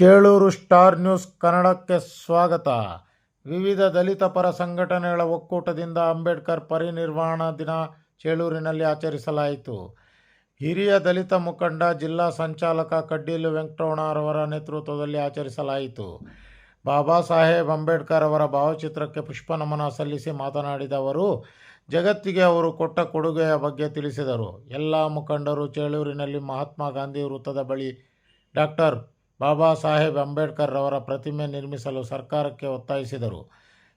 Chelur star news ಕನ್ನಡಕ್ಕೆ ಸ್ವಾಗತ. ವಿವಿಧ ದಲಿತ ಪರ ಸಂಘಟನೆಗಳ ಒಕ್ಕೂಟದಿಂದ ಅಂಬೇಡ್ಕರ್ ಪರಿನಿರ್ವಾಣ ದಿನ ಚೇಳೂರಿನಲ್ಲಿ ಆಚರಿಸಲಾಯಿತು. ಹಿರಿಯ ದಲಿತ ಮುಖಂಡ, ಜಿಲ್ಲಾ ಸಂಚಾಲಕ ಕಡ್ಡೀಲು ವೆಂಕಟರಮಣರವರ ನೇತೃತ್ವದಲ್ಲಿ ಆಚರಿಸಲಾಯಿತು. ಬಾಬಾ ಸಾಹೇಬ್ ಅಂಬೇಡ್ಕರ್ ಅವರ ಭಾವಚಿತ್ರಕ್ಕೆ ಪುಷ್ಪನಮನ ಸಲ್ಲಿಸಿ ಮಾತನಾಡಿದ ಅವರು, ಜಗತ್ತಿಗೆ ಅವರು ಕೊಟ್ಟ ಕೊಡುಗೆಯ ಬಗ್ಗೆ ತಿಳಿಸಿದರು. ಎಲ್ಲ ಮುಖಂಡರು ಚೇಳೂರಿನಲ್ಲಿ ಮಹಾತ್ಮ ಗಾಂಧಿ ವೃತ್ತದ ಬಳಿ ಡಾಕ್ಟರ್ ಬಾಬಾ ಸಾಹೇಬ್ ಅಂಬೇಡ್ಕರ್ ಅವರ ಪ್ರತಿಮೆ ನಿರ್ಮಿಸಲು ಸರ್ಕಾರಕ್ಕೆ ಒತ್ತಾಯಿಸಿದರು.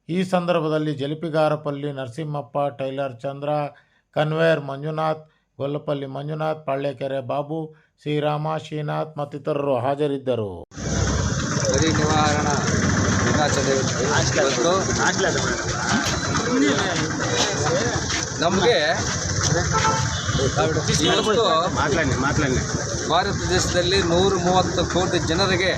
ಈ ಸಂದರ್ಭದಲ್ಲಿ ಜಲಿಪಿಗಾರಪಲ್ಲಿ ನರಸಿಂಹಪ್ಪ, ಟೈಲರ್ ಚಂದ್ರ, ಕನ್ವೇರ್ ಮಂಜುನಾಥ್, ಗೊಲ್ಲಪಲ್ಲಿ ಮಂಜುನಾಥ್, ಪಾಳ್ಯಕೆರೆ ಬಾಬು, ಶ್ರೀರಾಮ, ಶ್ರೀನಾಥ್ ಮತ್ತಿತರರು ಹಾಜರಿದ್ದರು. ನಮಗೆ ಭಾರತ ದೇಶದಲ್ಲಿ ನೂರು ಮೂವತ್ತು ಕೋಟಿ ಜನರಿಗೆ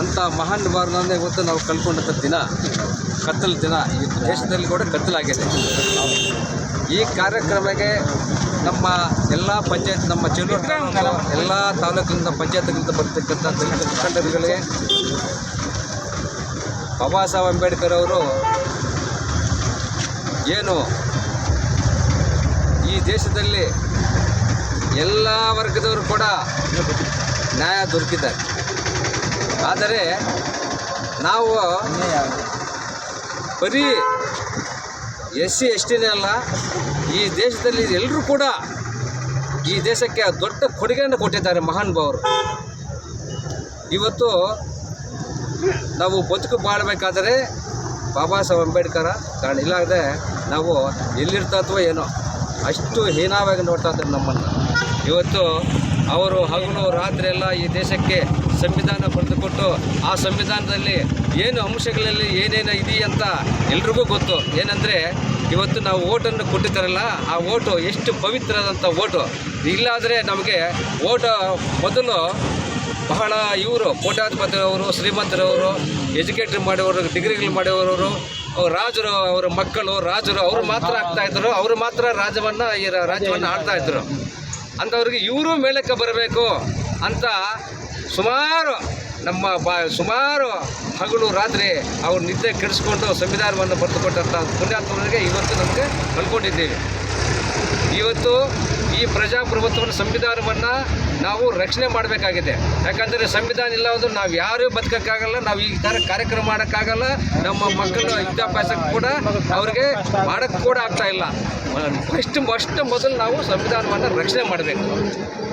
ಅಂತ ಮಹಾನ್ ಭಾರತ ಇವತ್ತು ನಾವು ಕಳ್ಕೊಂಡಂಥ ದಿನ, ಕತ್ತಲ ದಿನ ಈ ದೇಶದಲ್ಲಿ ಕೂಡ ಕತ್ತಲಾಗಿದೆ. ಈ ಕಾರ್ಯಕ್ರಮಕ್ಕೆ ನಮ್ಮ ಎಲ್ಲ ಪಂಚಾಯತ್, ನಮ್ಮ ಚೆಲೂರು ಎಲ್ಲ ತಾಲೂಕಿನಿಂದ ಪಂಚಾಯತ್ಗಳಿಂದ ಬರ್ತಕ್ಕಂಥ ದಲಿತ ಮುಖಂಡರುಗಳಿಗೆ, ಬಾಬಾ ಸಾಹೇಬ್ ಅಂಬೇಡ್ಕರ್ ಅವರು ಏನು? ಈ ದೇಶದಲ್ಲಿ ಎಲ್ಲ ವರ್ಗದವರು ಕೂಡ ನ್ಯಾಯ ದೊರಕಿದ್ದಾರೆ. ಆದರೆ ನಾವು ಬರೀ ಎಸ್ ಸಿ ಎಸ್ ಟಿನೇ ಅಲ್ಲ, ಈ ದೇಶದಲ್ಲಿ ಎಲ್ಲರೂ ಕೂಡ ಈ ದೇಶಕ್ಕೆ ದೊಡ್ಡ ಕೊಡುಗೆಯನ್ನು ಕೊಟ್ಟಿದ್ದಾರೆ ಮಹಾನ್ ಭಾವರು ಇವತ್ತು ನಾವು ಬದುಕು ಬಾಳಬೇಕಾದರೆ ಬಾಬಾ ಸಾಹೇಬ್ ಅಂಬೇಡ್ಕರ ಕಾರಣ. ಇಲ್ಲಾಂದರೆ ನಾವು ಎಲ್ಲಿರ್ತಾ ಅಥವಾ ಏನೋ, ಅಷ್ಟು ಹೀನವಾಗಿ ನೋಡ್ತಾ ಇದ್ದಾರೆ ನಮ್ಮನ್ನು. ಇವತ್ತು ಅವರು ಹಗಲು ರಾತ್ರಿ ಎಲ್ಲ ಈ ದೇಶಕ್ಕೆ ಸಂವಿಧಾನ ಬರೆದುಕೊಟ್ಟು ಆ ಸಂವಿಧಾನದಲ್ಲಿ ಏನು ಅಂಶಗಳಲ್ಲಿ ಏನೇನು ಇದೆಯಂತ ಎಲ್ರಿಗೂ ಗೊತ್ತು. ಏನಂದರೆ, ಇವತ್ತು ನಾವು ಓಟನ್ನು ಕೊಟ್ಟಿದ್ದಾರಲ್ಲ, ಆ ಓಟು ಎಷ್ಟು ಪವಿತ್ರದಂಥ ಓಟು. ಇಲ್ಲಾದರೆ ನಮಗೆ ಓಟ ಮೊದಲು ಬಹಳ ಇವರು ಕೋಟ್ಯಾಧಿಪತಿಯವರು, ಶ್ರೀಮಂತರವರು, ಎಜುಕೇಟರ್ ಮಾಡಿರೋರು ಡಿಗ್ರಿಗಳು ಮಾಡೋರು ಅವ್ರು ರಾಜರು ಅವರ ಮಕ್ಕಳು, ರಾಜರು ಅವರು ಮಾತ್ರ ಆಗ್ತಾ ಇದ್ರು. ಅವರು ಮಾತ್ರ ರಾಜವನ್ನ ಈ ರಾಜ್ಯವನ್ನ ಆಡ್ತಾ ಇದ್ರು. ಅಂಥವ್ರಿಗೆ ಇವರು ಮೇಲಕ್ಕೆ ಬರಬೇಕು ಅಂತ ಸುಮಾರು ನಮ್ಮ ಬಾ ಸುಮಾರು ಹಗಲು ರಾತ್ರಿ ಅವ್ರು ನಿದ್ದೆ ಕೆಡಿಸ್ಕೊಂಡು ಸಂವಿಧಾನವನ್ನು ಬರೆದುಕೊಟ್ಟಂಥ ಪುಣ್ಯಾತ್ಮರಿಗೆ ಇವತ್ತು ನಮಗೆ ಕಲ್ಕೊಂಡಿದ್ದೀವಿ ಇವತ್ತು ಈ ಪ್ರಜಾಪ್ರಭುತ್ವದ ಸಂವಿಧಾನವನ್ನು ನಾವು ರಕ್ಷಣೆ ಮಾಡಬೇಕಾಗಿದೆ. ಯಾಕಂದರೆ ಸಂವಿಧಾನ ಇಲ್ಲ ಅಂದ್ರೆ ನಾವು ಯಾರೂ ಬದುಕೋಕ್ಕಾಗಲ್ಲ, ನಾವು ಈ ಥರ ಕಾರ್ಯಕ್ರಮ ಮಾಡೋಕ್ಕಾಗಲ್ಲ. ನಮ್ಮ ಮಕ್ಕಳ ವಿದ್ಯಾಭ್ಯಾಸಕ್ಕೆ ಕೂಡ ಅವ್ರಿಗೆ ಮಾಡೋಕ್ಕೆ ಕೂಡ ಆಗ್ತಾ ಇಲ್ಲ. ಫಸ್ಟ್ ಫಸ್ಟ್ ಮೊದಲು ನಾವು ಸಂವಿಧಾನವನ್ನು ರಕ್ಷಣೆ ಮಾಡಬೇಕು.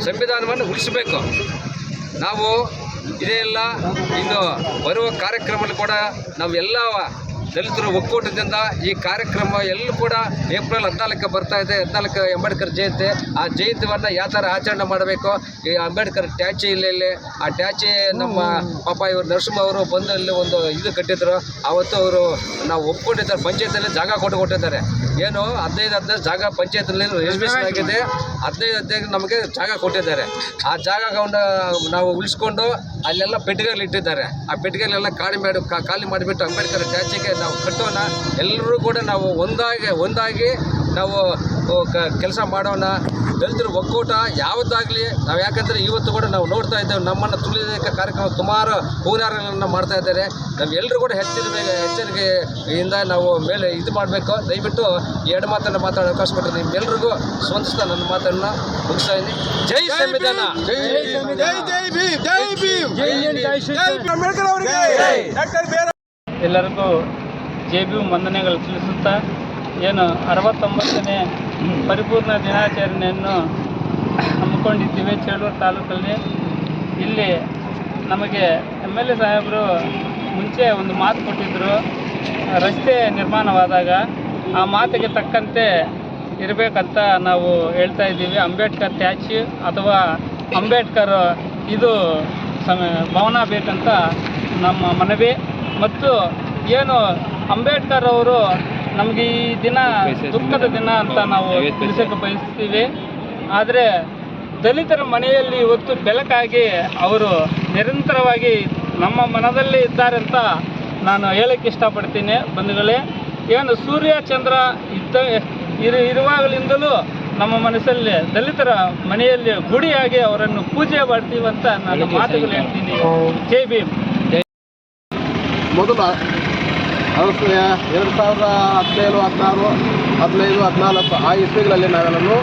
ಸಂವಿಧಾನವನ್ನು ಉಳಿಸಬೇಕು. ನಾವು ಇದೇ ಎಲ್ಲ ಇನ್ನು ಬರುವ ಕಾರ್ಯಕ್ರಮದಲ್ಲಿ ಕೂಡ ನಾವೆಲ್ಲ ದಲಿತರ ಒಕ್ಕೂಟದಿಂದ ಈ ಕಾರ್ಯಕ್ರಮ ಎಲ್ಲೂ ಕೂಡ ಏಪ್ರಿಲ್ ಹದಿನಾಲ್ಕು ಬರ್ತಾ ಇದೆ. ಹದಿನಾಲ್ಕು ಅಂಬೇಡ್ಕರ್ ಜಯಂತಿ. ಆ ಜಯಂತಿವನ್ನು ಯಾವ ಥರ ಆಚರಣೆ ಮಾಡಬೇಕು? ಈ ಅಂಬೇಡ್ಕರ್ ಟ್ಯಾಚಿ ಇಲ್ಲಿ ಆ ಟ್ಯಾಚಿ ನಮ್ಮ ಪಾಪ ಇವರು ನರಸಿಂಹ ಅವರು ಬಂದು ಅಲ್ಲಿ ಒಂದು ಇದು ಕಟ್ಟಿದ್ರು. ಆವತ್ತು ಅವರು ನಾವು ಒಪ್ಕೊಂಡಿದ್ದಾರೆ. ಪಂಚಾಯತಲ್ಲಿ ಜಾಗ ಕೊಟ್ಟು ಕೊಟ್ಟಿದ್ದಾರೆ. ಏನು ಹದಿನೈದು ಹದಿನೈದು ಜಾಗ ಪಂಚಾಯತ್ನಲ್ಲಿ ರಿಸರ್ವೇಷನ್ ಆಗಿದೆ. ಹದಿನೈದು ಹದಿನೈದು ನಮಗೆ ಜಾಗ ಕೊಟ್ಟಿದ್ದಾರೆ. ಆ ಜಾಗವನ್ನು ನಾವು ಉಳಿಸ್ಕೊಂಡು ಅಲ್ಲೆಲ್ಲ ಪೆಟ್ಟಿಗೆಗಳು ಇಟ್ಟಿದ್ದಾರೆ. ಆ ಪೆಟ್ಟಿಗೆಲೆಲ್ಲ ಖಾಲಿ ಮಾಡಿ ಖಾಲಿ ಮಾಡಿಬಿಟ್ಟು ಅಂಬೇಡ್ಕರ್ ಟ್ಯಾಚಿಗೆ ನಾವು ಕಟ್ಟೋಣ. ಎಲ್ಲರೂ ಕೂಡ ನಾವು ಒಂದಾಗಿ ಒಂದಾಗಿ ನಾವು ಕೆಲಸ ಮಾಡೋಣ. ದಲಿತರ ಒಕ್ಕೂಟ ಯಾವತ್ತಾಗಲಿ ನಾವು ಯಾಕಂದರೆ ಇವತ್ತು ಕೂಡ ನಾವು ನೋಡ್ತಾ ಇದ್ದೇವೆ ನಮ್ಮನ್ನು ತುಳಿದ ಕಾರ್ಯಕ್ರಮ ಸುಮಾರು ಹೂನಾರಗಳನ್ನು ಮಾಡ್ತಾ ಇದ್ದಾರೆ. ನಾವೆಲ್ಲರೂ ಕೂಡ ಹೆಚ್ಚಿನ ಎಚ್ಚರಿಕೆಯಿಂದ ನಾವು ಮೇಲೆ ಇದು ಮಾಡಬೇಕು. ದಯವಿಟ್ಟು ಎರಡು ಮಾತನ್ನು ಮಾತಾಡೋ ಅವಕಾಶ ಕೊಟ್ಟರೆ ನಿಮ್ಮೆಲ್ರಿಗೂ ಸ್ವಂತಿಸ್ತ ನನ್ನ ಮಾತನ್ನು ಮುಗಿಸ್ತಾ ಇದ್ದೀನಿ. ಜೈ ಸಂವಿಧಾನ. ಎಲ್ಲರಿಗೂ ಜೆ ಬಿ ವಂದನೆಗಳು ತಿಳಿಸುತ್ತಾ ಏನು ಅರವತ್ತೊಂಬತ್ತನೇ ಪರಿಪೂರ್ಣ ದಿನಾಚರಣೆಯನ್ನು ಹಮ್ಮಿಕೊಂಡಿದ್ದೀವಿ ಚೇಳೂರು ತಾಲೂಕಲ್ಲಿ. ಇಲ್ಲಿ ನಮಗೆ ಎಂ ಎಲ್ ಎ ಸಾಹೇಬರು ಮುಂಚೆ ಒಂದು ಮಾತು ಕೊಟ್ಟಿದ್ದರು ರಸ್ತೆ ನಿರ್ಮಾಣವಾದಾಗ ಆ ಮಾತಿಗೆ ತಕ್ಕಂತೆ ಇರಬೇಕಂತ ನಾವು ಹೇಳ್ತಾ ಇದ್ದೀವಿ. ಅಂಬೇಡ್ಕರ್ ಟ್ಯಾಚ್ ಅಥವಾ ಅಂಬೇಡ್ಕರ್ ಇದು ಸಮ ಭವನ ಬೇಕಂತ ನಮ್ಮ ಮನವಿ. ಮತ್ತು ಏನು ಅಂಬೇಡ್ಕರ್ ಅವರು ನಮಗೆ ಈ ದಿನ ದುಃಖದ ದಿನ ಅಂತ ನಾವು ತಿಳಿಸಕ್ಕೆ ಬಯಸ್ತೀವಿ. ಆದರೆ ದಲಿತರ ಮನೆಯಲ್ಲಿ ಇವತ್ತು ಬೆಳಕಾಗಿ ಅವರು ನಿರಂತರವಾಗಿ ನಮ್ಮ ಮನದಲ್ಲಿ ಇದ್ದಾರೆ ಅಂತ ನಾನು ಹೇಳಕ್ಕೆ ಇಷ್ಟಪಡ್ತೀನಿ ಬಂಧುಗಳೇ. ಏನು ಸೂರ್ಯ ಚಂದ್ರ ಇದ್ದ ಇರು ಇರುವಾಗಲಿಂದಲೂ ನಮ್ಮ ಮನಸ್ಸಲ್ಲಿ ದಲಿತರ ಮನೆಯಲ್ಲಿ ಗುಡಿಯಾಗಿ ಅವರನ್ನು ಪೂಜೆ ಮಾಡ್ತೀವಂತ ಅಂತ ನಾನು ಮಾತುಗಳು ಹೇಳ್ತೀನಿ. ಜೈ ಭೀಮ್. ಮೊದಲು ಅರಸು ಎರಡು ಸಾವಿರದ ಹದಿನೇಳು, ಹದಿನಾರು, ಹದಿನೈದು, ಹದಿನಾಲ್ಕು ಆ ಇಸ್ವಿಗಳಲ್ಲಿ ನಾವೆಲ್ಲರೂ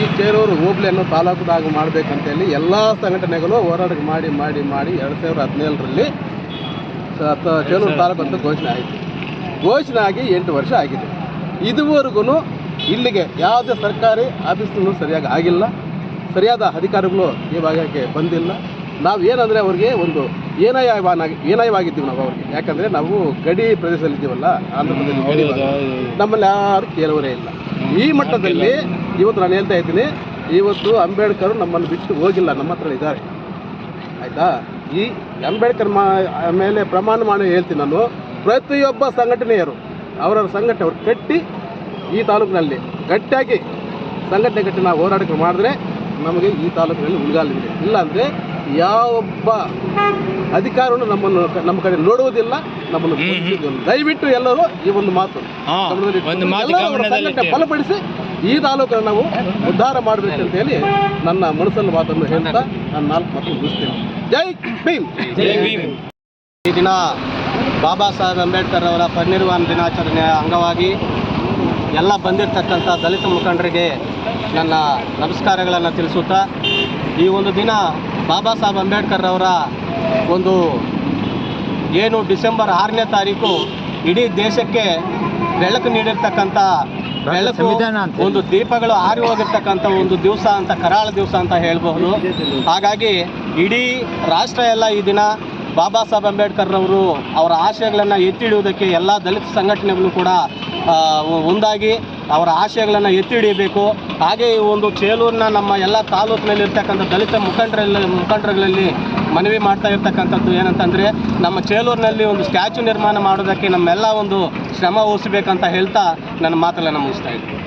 ಈ ಚೇರೂರು ಹೋಬ್ಳಿಯನ್ನು ತಾಲೂಕುದಾಗ ಮಾಡಬೇಕಂತೇಳಿ ಎಲ್ಲ ಸಂಘಟನೆಗಳು ಹೋರಾಟ ಮಾಡಿ ಮಾಡಿ ಮಾಡಿ ಎರಡು ಸಾವಿರದ ಹದಿನೇಳರಲ್ಲಿ ಚೇರೂರು ತಾಲೂಕು ಅಂತ ಘೋಷಣೆ ಆಯಿತು. ಘೋಷಣೆ ಆಗಿ ಎಂಟು ವರ್ಷ ಆಗಿದೆ. ಇದುವರೆಗೂ ಇಲ್ಲಿಗೆ ಯಾವುದೇ ಸರ್ಕಾರಿ ಆಫೀಸ್ನೂ ಸರಿಯಾಗಿ ಆಗಿಲ್ಲ. ಸರಿಯಾದ ಅಧಿಕಾರಿಗಳು ಈ ಭಾಗಕ್ಕೆ ಬಂದಿಲ್ಲ. ನಾವು ಏನಂದರೆ ಅವ್ರಿಗೆ ಒಂದು ಏನಾಯವಾನಾಗಿ ಏನಾಯವಾಗಿದ್ದೀವಿ ನಾವು ಅವ್ರಿಗೆ? ಯಾಕಂದರೆ ನಾವು ಗಡಿ ಪ್ರದೇಶದಲ್ಲಿ ಇದ್ದೀವಲ್ಲ ಆಂಧ್ರ ಪ್ರದೇಶ ಗಡಿ ಭಾಗ. ನಮ್ಮಲ್ಲಿ ಯಾರು ಕೇಳುವರೇ ಇಲ್ಲ. ಈ ಮಟ್ಟದಲ್ಲಿ ಇವತ್ತು ನಾನು ಹೇಳ್ತಾ ಇದ್ದೀನಿ ಇವತ್ತು ಅಂಬೇಡ್ಕರ್ ನಮ್ಮನ್ನು ಬಿಟ್ಟು ಹೋಗಿಲ್ಲ ನಮ್ಮ ಹತ್ರ ಇದ್ದಾರೆ. ಆಯಿತಾ? ಈ ಅಂಬೇಡ್ಕರ್ ಮಾ ಮೇಲೆ ಪ್ರಮಾಣ ಮಾಡಿ ಹೇಳ್ತೀನಿ ನಾನು. ಪ್ರತಿಯೊಬ್ಬ ಸಂಘಟನೆಯರು ಅವರವರ ಸಂಘಟನೆ ಅವ್ರು ಕಟ್ಟಿ ಈ ತಾಲೂಕಿನಲ್ಲಿ ಗಟ್ಟಿಯಾಗಿ ಸಂಘಟನೆ ಕಟ್ಟಿ ನಾವು ಹೋರಾಟಕ್ಕೆ ಮಾಡಿದ್ರೆ ನಮಗೆ ಈ ತಾಲೂಕಿನಲ್ಲಿ ಉಳಿಗಾಲಿದೆ ಇಲ್ಲಾಂದರೆ ಯಾವೊಬ್ಬ ಅಧಿಕಾರವನ್ನು ನಮ್ಮನ್ನು ನಮ್ಮ ಕಡೆ ನೋಡುವುದಿಲ್ಲ ನಮ್ಮನ್ನು. ದಯವಿಟ್ಟು ಎಲ್ಲರೂ ಈ ಒಂದು ಮಾತು ಗಮನದಲ್ಲಿ ಇಟ್ಕೊಂಡು ಎಲ್ಲರೂ ಅವರ ಸಂಘಟನೆ ಬಲಪಡಿಸಿ ಈ ತಾಲೂಕನ್ನು ನಾವು ಉದ್ಧಾರ ಅಂತ ಹೇಳಿ ನನ್ನ ಮನಸ್ಸಲ್ಲಿ ಮಾತನ್ನು ಹೇಳ್ತಾ ನಾನು ನಾಲ್ಕು ಮಾತು ಮುಗಿಸ್ತೇನೆ. ಜೈ ಭೀಮ್! ಈ ದಿನ ಬಾಬಾ ಸಾಹೇಬ್ ಅಂಬೇಡ್ಕರ್ ಅವರ ಪರಿನಿರ್ವಾಣ ದಿನಾಚರಣೆಯ ಅಂಗವಾಗಿ ಎಲ್ಲ ಬಂದಿರತಕ್ಕಂಥ ದಲಿತ ಮುಖಂಡರಿಗೆ ನನ್ನ ನಮಸ್ಕಾರಗಳನ್ನು ತಿಳಿಸುತ್ತಾ ಈ ಒಂದು ದಿನ ಬಾಬಾ ಸಾಹೇಬ್ ಅಂಬೇಡ್ಕರ್ ಅವರ ಒಂದು ಏನು ಡಿಸೆಂಬರ್ ಆರನೇ ತಾರೀಕು ಇಡೀ ದೇಶಕ್ಕೆ ಬೆಳಕು ನೀಡಿರ್ತಕ್ಕಂಥ ಬೆಳಕು ಒಂದು ದೀಪಗಳು ಆರಿ ಹೋಗಿರ್ತಕ್ಕಂಥ ಒಂದು ದಿವಸ ಅಂತ ಕರಾಳ ದಿವಸ ಅಂತ ಹೇಳಬಹುದು. ಹಾಗಾಗಿ ಇಡೀ ರಾಷ್ಟ್ರ ಎಲ್ಲ ಈ ದಿನ ಬಾಬಾ ಸಾಹೇಬ್ ಅಂಬೇಡ್ಕರ್ ಅವರು ಅವರ ಆಶಯಗಳನ್ನು ಎತ್ತಿ ಹಿಡಿಯುವುದಕ್ಕೆ ಎಲ್ಲ ದಲಿತ ಸಂಘಟನೆಗಳು ಕೂಡ ಒಂದಾಗಿ ಅವರ ಆಶಯಗಳನ್ನು ಎತ್ತಿ ಹಿಡಿಯಬೇಕು. ಹಾಗೆ ಈ ಒಂದು ಚೇಲೂರಿನ ನಮ್ಮ ಎಲ್ಲ ತಾಲೂಕಿನಲ್ಲಿ ಇರ್ತಕ್ಕಂಥ ದಲಿತ ಮುಖಂಡರಲ್ಲಿ, ಮುಖಂಡರುಗಳಲ್ಲಿ ಮನವಿ ಮಾಡ್ತಾ ಇರ್ತಕ್ಕಂಥದ್ದು ಏನಂತಂದರೆ, ನಮ್ಮ ಚೇಲೂರಿನಲ್ಲಿ ಒಂದು ಸ್ಟ್ಯಾಚು ನಿರ್ಮಾಣ ಮಾಡೋದಕ್ಕೆ ನಮ್ಮೆಲ್ಲ ಒಂದು ಶ್ರಮ ವಹಿಸಬೇಕಂತ ಹೇಳ್ತಾ ನನ್ನ ಮಾತನ್ನು ಮುಗಿಸ್ತಾ ಇದ್ದೀನಿ.